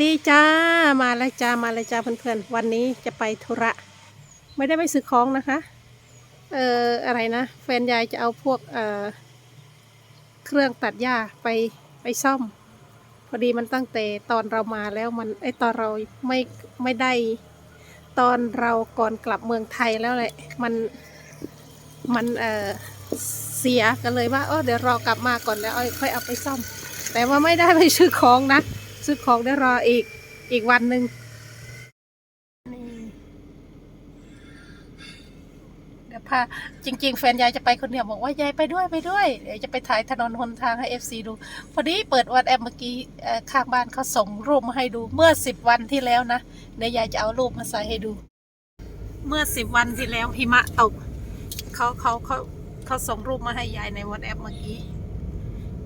ดีจ้ามาแล้วจ้ามาแล้วจ้าเพื่อนๆวันนี้จะไปธุระ ไม่ได้ไปซื้อของนะคะ เอ่ออะไรนะแฟนยายจะเอาพวกเอ่อเครื่องตัดหญ้าไปไปซ่อม พอดีมันตั้งแต่ตอนเรามาแล้วมันไอตอนเราไม่ไม่ได้ ตอนเราก่อนกลับเมืองไทยแล้วแหละมันมันเอ่อเสียกันเลยว่าเออเดี๋ยวรอกลับมาก่อนแล้วเอาค่อยเอาไปซ่อม แต่ว่าไม่ได้ไปซื้อของนะ ซื้อของได้รออีกอีกวันหนึ่งเดี๋ยวพาจริง ๆ แฟนยายจะไปคนเดียวบอกว่ายายไปด้วยไปด้วยเดี๋ยวจะไปถ่ายถนนหนทางให้เอฟซีดู พอดีเปิดวันแอปเมื่อกี้เอ่อข้างบ้านเขาส่งรูปมาให้ดูเมื่อสิบวันที่แล้วนะเดี๋ยวยายจะเอารูปมาใส่ให้ดู เมื่อสิบวันที่แล้วหิมะตกเขาเขาเขาเขาส่งรูปมาให้ยายในวันแอปเมื่อกี้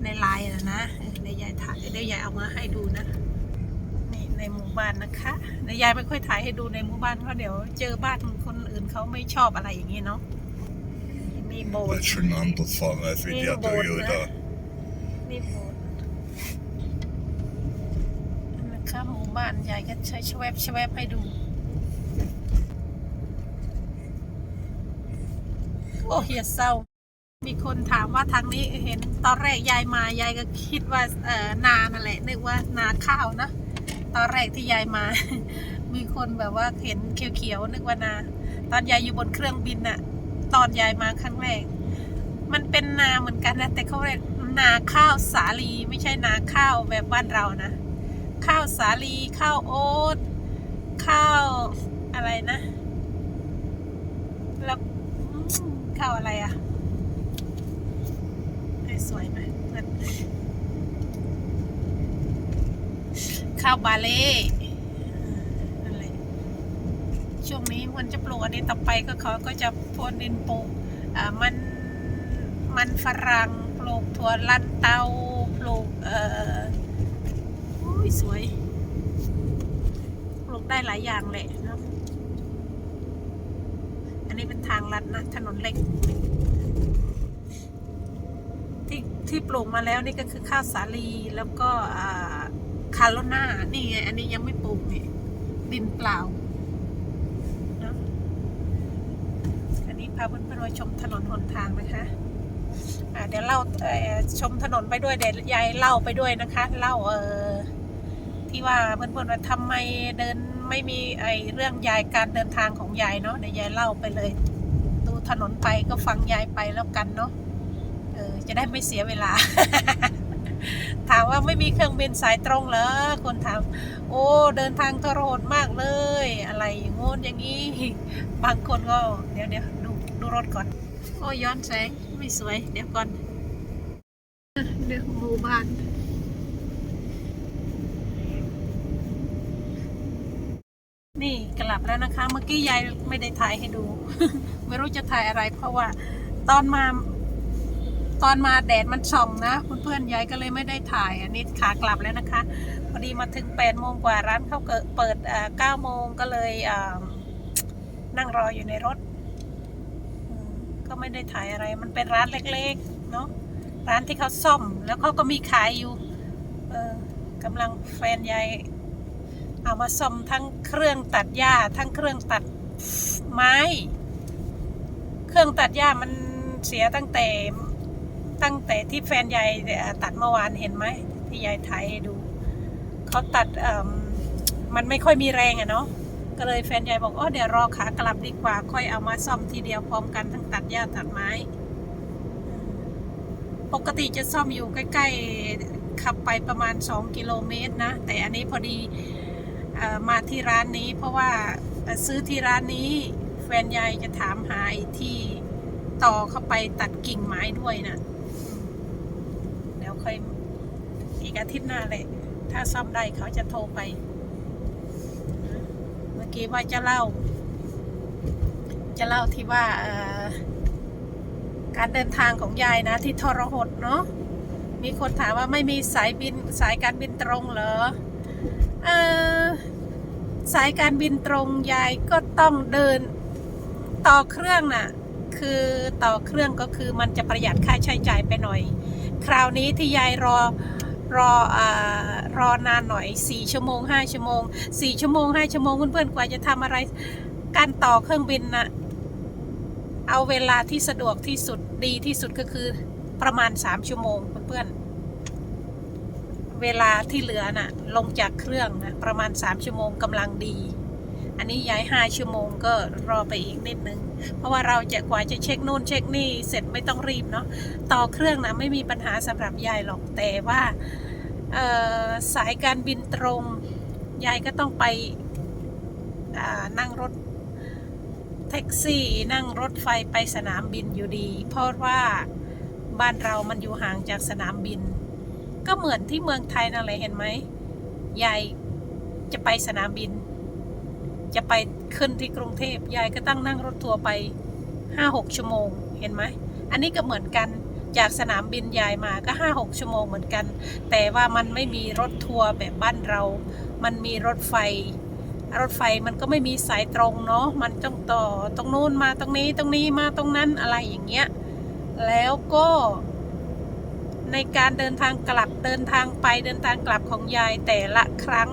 ในไลน์นะนะเออเดี๋ยวยายถ่ายเดี๋ยวยายเอามาให้ดูนะนี่ในหมู่บ้านนะคะเดี๋ยวยายไม่ค่อยถ่ายให้ดูในหมู่บ้านเพราะเดี๋ยวเจอบ้านคนอื่นเขาไม่ชอบอะไรอย่างนี้เนาะมีโบสถ์ Ett schön anderes Fahrrad wie Nee, der Boot, ne? Toyota. นี่โบสถ์นะคะหมู่บ้านยายก็ใช้ชวบชวบให้ดูโอ้เฮียเศร้า มีคนถามว่าทางนี้เห็นตอนแรกยายมายายก็คิดว่าเออนานั่นแหละนึกว่านาข้าวนะตอนแรกที่ยายมา มีคนแบบว่าเห็นเขียวๆนึกว่านา ตอนยายอยู่บนเครื่องบินน่ะ ตอนยายมาครั้งแรก มันเป็นนาเหมือนกันนะแต่เขาเรียกนาข้าวสาลีไม่ใช่นาข้าวแบบบ้านเรานะ ข้าวสาลีข้าวโอ๊ตข้าวอะไรนะ แล้วข้าวอะไรอะเอ้ย สวยไหมเพื่อนข้าวบาเล่นั่นแหละช่วงนี้มันจะปลูกอันนี้ต่อไปก็เขาก็จะพรวนดินปลูกอ่ามันมันฝรั่งปลูกถั่วลันเตาปลูกเอ่ออุ้ยสวยปลูกได้หลายอย่างเลยเนาะอันนี้เป็นทางลัดนะถนนเล็ก ที่ปลูกมาแล้วนี่ก็คือข้าวสาลีแล้วก็คาร์โลนานี่ไงอันนี้ยังไม่ปลูกนี่ดินเปล่าเนอะอันนี้พาเพื่อนๆมาชมถนนหนทางนะคะเดี๋ยวเล่าชมถนนไปด้วยเดี๋ยวยายเล่าไปด้วยนะคะ เล่าเออที่ว่าเพื่อนๆว่าทำไมเดินไม่มีไอเรื่องยายการเดินทางของยายเนาะเดี๋ยวยายเล่าไปเลย ดูถนนไปก็ฟังยายไปแล้วกันเนาะ ออจะได้ไม่เสียเวลา ถามว่าไม่มีเครื่องบินสายตรงเหรอคนถามโอ้เดินทางทรหดมากเลย อะไรอย่างงู้นอย่างนี้บางคนก็เดี๋ยวเดี๋ยวดูดูรถก่อน โอ้ย้อนแสงไม่สวย เดี๋ยวก่อนเดี๋ยวหมู่บ้านนี่กลับแล้วนะคะ เมื่อกี้ยายไม่ได้ถ่ายให้ดู ไม่รู้จะถ่ายอะไรเพราะว่าตอนมา ตอนมาแดดมันส่องนะเพื่อนๆยายก็เลยไม่ได้ถ่ายอันนี้ขากลับแล้วนะคะ พอดีมาถึง8โมงกว่าร้านเขาเปิดเก้าโมงก็เลยนั่งรออยู่ในรถ ก็ไม่ได้ถ่ายอะไรมันเป็นร้านเล็กๆเนาะร้านที่เขาซ่อมแล้วเขาก็มีขายอยู่กำลังแฟนยายเอามาซ่อมทั้งเครื่องตัดหญ้าทั้งเครื่องตัดไม้ เครื่องตัดหญ้ามันเสียตั้งแต่ ตั้งแต่ที่แฟนยายตัดเมื่อวานเห็นไหมที่ยายถ่ายให้ดูเขาตัดมมันไม่ค่อยมีแรงอะเนาะก็เลยแฟนยายบอกอ๋อเดี๋ยวรอขากลับดีกว่า ค่อยเอามาซ่อมทีเดียวพร้อมกันทั้งตัดหญ้าตัดไม้ ปกติจะซ่อมอยู่ใกล้ๆขับไปประมาณ 2 กิโลเมตรนะ แต่อันนี้พอดีมาที่ร้านนี้ เพราะว่าซื้อที่ร้านนี้ แฟนยายจะถามหาที่ต่อเข้าไปตัดกิ่งไม้ด้วยนะ ค่อยอีกอาทิตย์หน้าเลย ถ้าซ่อมได้เขาจะโทรไป เมื่อกี้ว่าจะเล่า จะเล่าที่ว่าการเดินทางของยายนะ ที่ทรหดเนาะมีคนถามว่าไม่มีสายบินสายการบินตรงเหรอเออสายการบินตรงยายก็ต้องเดินต่อเครื่องน่ะ คือต่อเครื่องก็คือมันจะประหยัดค่าใช้จ่ายไปหน่อย คราวนี้ที่ยายรอรออ่ารอนานหน่อยสี่ชั่วโมงห้าชั่วโมงสี่ชั่วโมงห้าชั่วโมงเพื่อนๆกว่าจะทำอะไรการต่อเครื่องบินนะเอาเวลาที่สะดวกที่สุดดีที่สุดก็คือประมาณสามชั่วโมงเพื่อนๆเวลาที่เหลือน่ะลงจากเครื่องนะประมาณสามชั่วโมงกำลังดี อันนี้ย้ายห้าชั่วโมงก็รอไปอีกนิดนึง เพราะว่าเราจะกว่าจะเช็คนู่นเช็คนี่เสร็จไม่ต้องรีบเนาะต่อเครื่องนะไม่มีปัญหาสำหรับยายหรอกแต่ว่าสายการบินตรงยายก็ต้องไปนั่งรถแท็กซี่นั่งรถไฟไปสนามบินอยู่ดี เพราะว่าบ้านเรามันอยู่ห่างจากสนามบิน ก็เหมือนที่เมืองไทยนั่นแหละเห็นไหมยายจะไปสนามบิน จะไปขึ้นที่กรุงเทพยายก็ต้องนั่งรถทัวร์ไปห้าหกชั่วโมงเห็นไหมอันนี้ก็เหมือนกันจากสนามบินยายมาก็ห้าหกชั่วโมงเหมือนกัน แต่ว่ามันไม่มีรถทัวร์แบบบ้านเรา มันมีรถไฟ รถไฟมันก็ไม่มีสายตรงเนาะมันต้องต่อตรงนู้นมาตรงนี้ตรงนี้มาตรงนั้นอะไรอย่างเงี้ยแล้วก็ในการเดินทางกลับเดินทางไปเดินทางกลับของยายแต่ละครั้ง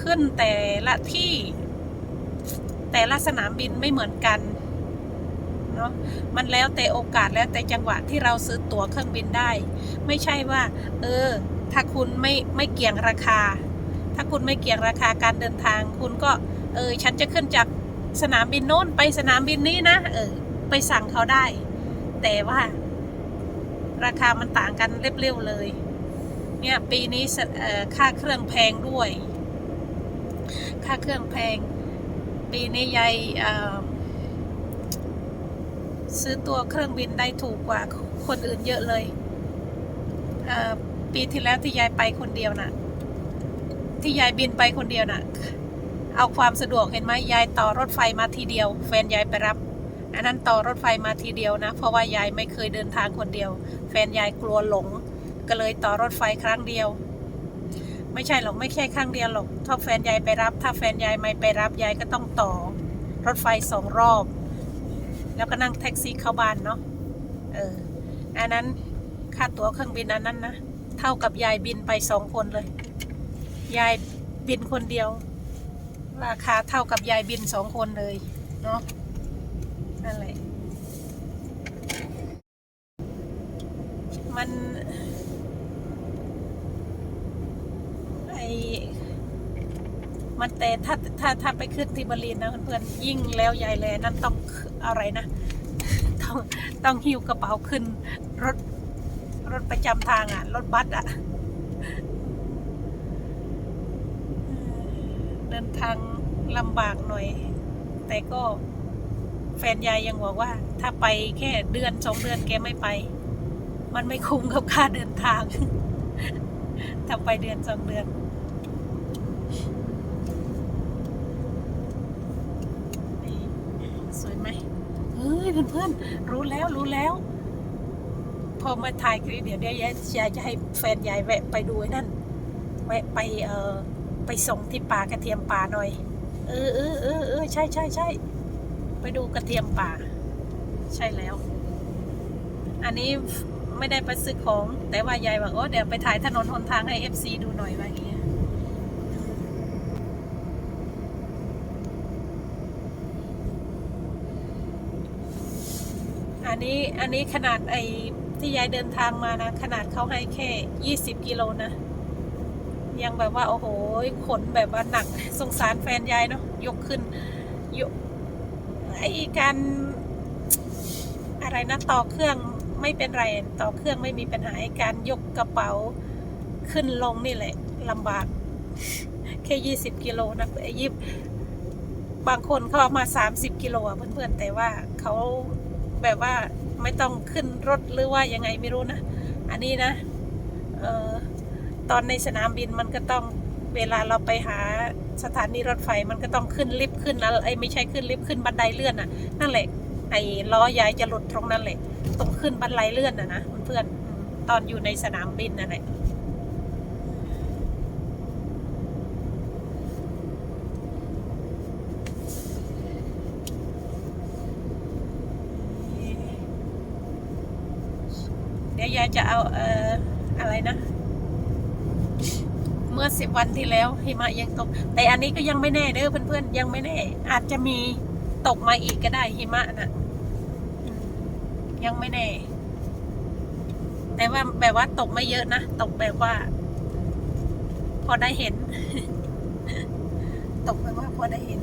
ขึ้นแต่ละที่ แต่ละสนามบินไม่เหมือนกันเนาะมันแล้วแต่โอกาสแล้วแต่จังหวะที่เราซื้อตั๋วเครื่องบินได้ ไม่ใช่ว่า เออ ถ้าคุณไม่ไม่เกี่ยงราคา ถ้าคุณไม่เกี่ยงราคาการเดินทาง คุณก็ เออ ฉันจะขึ้นจากสนามบินโน้นไปสนามบินนี้นะ เออ ไปสั่งเขาได้ แต่ว่า ราคามันต่างกันเรียบๆเลย เนี่ยปีนี้ค่าเครื่องแพงด้วย ค่าเครื่องแพง ปีนี้ยายซื้อตัวเครื่องบินได้ถูกกว่าคนอื่นเยอะเลยเปีที่แล้วที่ยายไปคนเดียวน่ะ ที่ยายบินไปคนเดียวน่ะ เอาความสะดวกเห็นไหมยายต่อรถไฟมาทีเดียว แฟนยายไปรับอันนั้นต่อรถไฟมาทีเดียวนะ เพราะว่ายายไม่เคยเดินทางคนเดียว แฟนยายกลัวหลง ก็เลยต่อรถไฟครั้งเดียว ไม่ใช่หรอกไม่ใช่ครั้งเดียวหรอกถ้าแฟนยายไปรับ ถ้าแฟนยายไม่ไปรับยายก็ต้องต่อ รถไฟสองรอบ แล้วก็นั่งแท็กซี่เข้าบ้านเนาะเอออันนั้นค่าตั๋วเครื่องบินอันนั้นนะเท่ากับยายบินไปสองคนเลย ยายบินคนเดียว ราคาเท่ากับยายบินสองคนเลยเนาะนั่นแหละมัน ไอ มันแต่ถ้าถ้าถ้าไปขึ้นที่บาลีนนะเพื่อนๆยิ่งแล้วใหญ่เลยนั่นต้องอะไรนะ ต้องต้องหิ้วกระเป๋าขึ้น รถรถประจำทางอะ่ะ รถบัสอะ่ะ เดินทางลำบากหน่อย แต่ก็แฟนยายยังบอกว่า ถ้าไปแค่เดือนสองเดือนแกไม่ไป มันไม่คุ้มกับค่าเดินทาง ถ้าไปเดือนสองเดือนสวยไหมเฮ้ ยเพื่อนๆรู้แล้วรู้แล้ว พอมาถ่ายคลิปเดี๋ยวเดี๋ยวยายจะให้แฟนยายแวะไปดูนั่นแวะไปเออไปส่งที่ป่ากระเทียมป่าหน่อย เออเออเออเออใช่ใช่ใช่ไปดูกระเทียมป่า ใช่แล้ว อันนี้ไม่ได้ไปซื้อของ แต่ว่ายายบอกโอ้เดี๋ยวไปถ่ายถนนหนทางให้เอฟซีดูหน่อยว่าอย่างเงี้ย อันนี้อันนี้ขนาดไอ้ที่ยายเดินทางมานะ ขนาดเขาให้แค่ยี่สิบกิโลนะ ยังแบบว่า โอ้โหขนแบบว่าหนัก สงสารแฟนยายเนาะยกขึ้นยกไอ้การอะไรนะต่อเครื่องไม่เป็นไรต่อเครื่องไม่มีปัญหาการยกกระเป๋าขึ้นลงนี่แหละลำบาก แค่ยี่สิบกิโลนะไอ้ยิบบางคนเขาเอามาสามสิบกิโลอะเพื่อนๆแต่ว่าเขา แบบว่าไม่ต้องขึ้นรถหรือว่ายังไงไม่รู้นะ อันนี้นะเออตอนในสนามบินมันก็ต้องเวลาเราไปหาสถานีรถไฟมันก็ต้องขึ้นลิฟต์ขึ้นอะไอ้ไม่ใช่ขึ้นลิฟต์ขึ้นบันไดเลื่อนอะ นั่นแหละไอ้ล้อยายจะหลุดตรงนั้นแหละตรงขึ้นบันไดเลื่อนอะนะเพื่อนตอนอยู่ในสนามบินนั่นแหละเดี๋ยวยาย จะเอาเอ่ออะไรนะ เมื่อสิบวันที่แล้วหิมะยังตก แต่อันนี้ก็ยังไม่แน่เด้อเพื่อนๆยังไม่แน่ อาจจะมีตกมาอีกก็ได้หิมะน่ะยังไม่แน่ แต่ว่าแบบว่าตกไม่เยอะนะ ตกแบบว่า พอได้เห็น ตกแบบว่าพอได้เห็น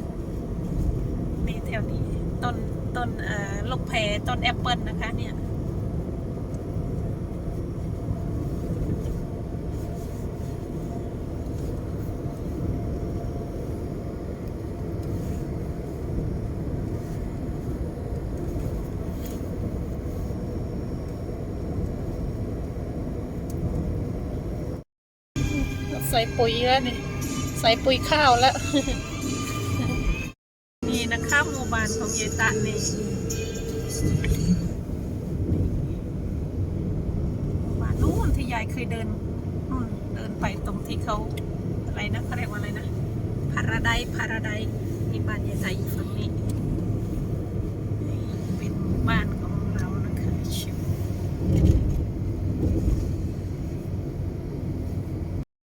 นี่แถวนี้ต้นต้นลูกแพรต้นแอปเปิลนะคะ เนี่ย ใส่ปุ๋ยแล้วนี่ใส่ปุ๋ยข้าวแล้ว นี่นะคะหมู่บ้านของยายตะนี่หมู่บ้านนู้นที่ยายเคยเดินนู่นเดินไปตรงที่เขาอะไรนะเขาเรียกว่าอะไรนะพาราไดพาราไดนี่บ้านยายตะอยู่ฝั่ง